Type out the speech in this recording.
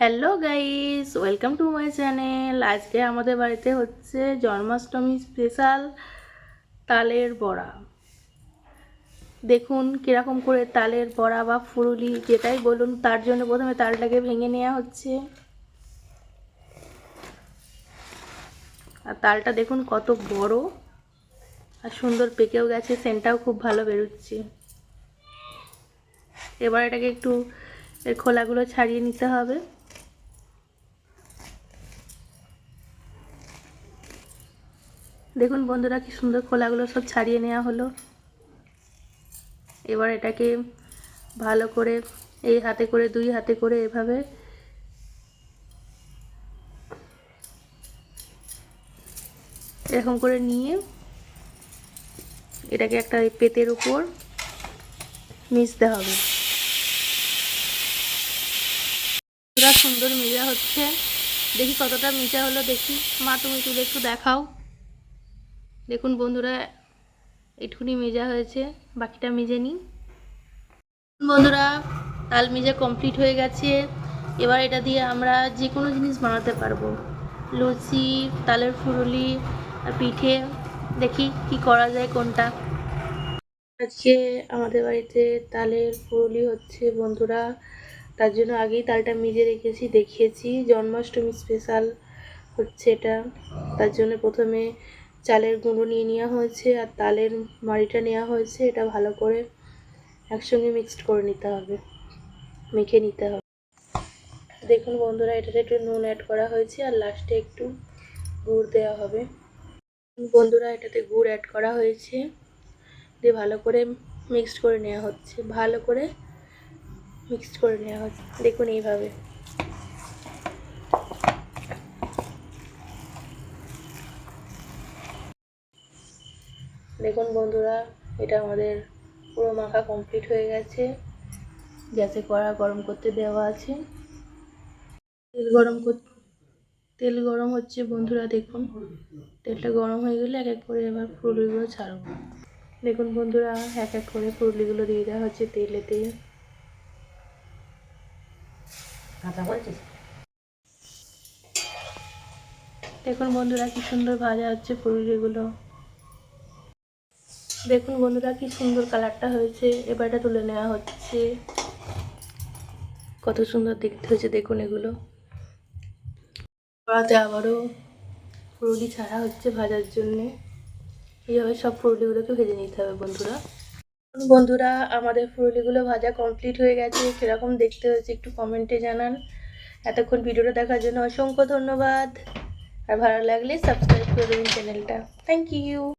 Hello guys welcome to my channel আজকে আমাদের বাড়িতে হচ্ছে জন্মাষ্টমী স্পেশাল তালের বড়া। দেখুন কীরকম করে তালের বড়া বা ফুরুলি যেটাই বলুন, তার জন্য প্রথমে তালটাকে ভেঙে নেওয়া হচ্ছে। আর তালটা দেখুন কত বড়। আর সুন্দর পেকেও গেছে সেন্টটাও খুব ভালো বেরোচ্ছে। এবার এটাকে একটু এর খোলাগুলো ছাড়িয়ে নিতে হবে। দেখুন বন্ধুরা কি সুন্দর খোলাগুলো সব ছাড়িয়ে নেওয়া হলো। এবার এটাকে ভালো করে এই হাতে করে, দুই হাতে করে এভাবে এরকম করে নিয়ে এটাকে একটা পেতের উপর মিশতে হবে। সুন্দর মেজা হচ্ছে। দেখি কতটা মিজা হলো, দেখি। মা, তুমি তুলে একটু দেখাও। দেখুন বন্ধুরা একটুখানি মেজা হয়েছে, বাকিটা মেজে নিই। বন্ধুরা, তাল মেজা কমপ্লিট হয়ে গেছে। এবার এটা দিয়ে আমরা যে কোনো জিনিস বানাতে পারব। লুচি, তালের ফুরুলি, পিঠে, দেখি কি করা যায় কোনটা। আজকে আমাদের বাড়িতে তালের ফুরুলি হচ্ছে বন্ধুরা। তার জন্য আগেই তালটা মেজে রেখেছি, দেখিয়েছি। জন্মাষ্টমী স্পেশাল হচ্ছে এটা। তার জন্য প্রথমে চালের গুঁড়ো নিয়ে নেওয়া হয়েছে আর তালের মাড়িটা নেওয়া হয়েছে। এটা ভালো করে একসঙ্গে মিক্সড করে নিতে হবে। মেখে নিতে হবে। দেখুন বন্ধুরা, এটাতে একটু নুন অ্যাড করা হয়েছে আর লাস্টে একটু গুড় দেওয়া হবে। বন্ধুরা, এটাতে গুড় অ্যাড করা হয়েছে। দিয়ে ভালো করে মিক্সড করে নেওয়া হচ্ছে। ভালো করে মিক্সড করে নেওয়া হচ্ছে। দেখুন এইভাবে। বন্ধুরা এটা আমাদের পুরো মাখা কমপ্লিট হয়ে গেছে। গ্যাসে কড়া গরম করতে দেওয়া আছে। তেল গরম কর তেল গরম হচ্ছে বন্ধুরা দেখুন। তেলটা গরম হয়ে গেলে এক এক করে এবার ফুলগুলো ছাড়বো। দেখুন বন্ধুরা এক এক করে ফুলগুলো দিয়ে দেওয়া হচ্ছে তেলেতে। দেখুন বন্ধুরা কি সুন্দর ভাজা হচ্ছে ফুলগুলো দেখুন বন্ধুরা, কি সুন্দর কালারটা হয়েছে। এবার এটা তুলে নেওয়া হচ্ছে। কত সুন্দর দেখতে হয়েছে, দেখুন এগুলো। কড়াতে আবারও ফুরুলি ছাড়া হচ্ছে ভাজার জন্যে। এইভাবে সব ফুরুলিগুলোকে ভেজে নিতে হবে বন্ধুরা। বন্ধুরা, আমাদের ফুরুলিগুলো ভাজা কমপ্লিট হয়ে গেছে। কীরকম দেখতে হয়েছে একটু কমেন্টে জানান। এতক্ষণ ভিডিওটা দেখার জন্য অসংখ্য ধন্যবাদ। আর ভালো লাগলে সাবস্ক্রাইব করে দেবেন চ্যানেলটা থ্যাংক ইউ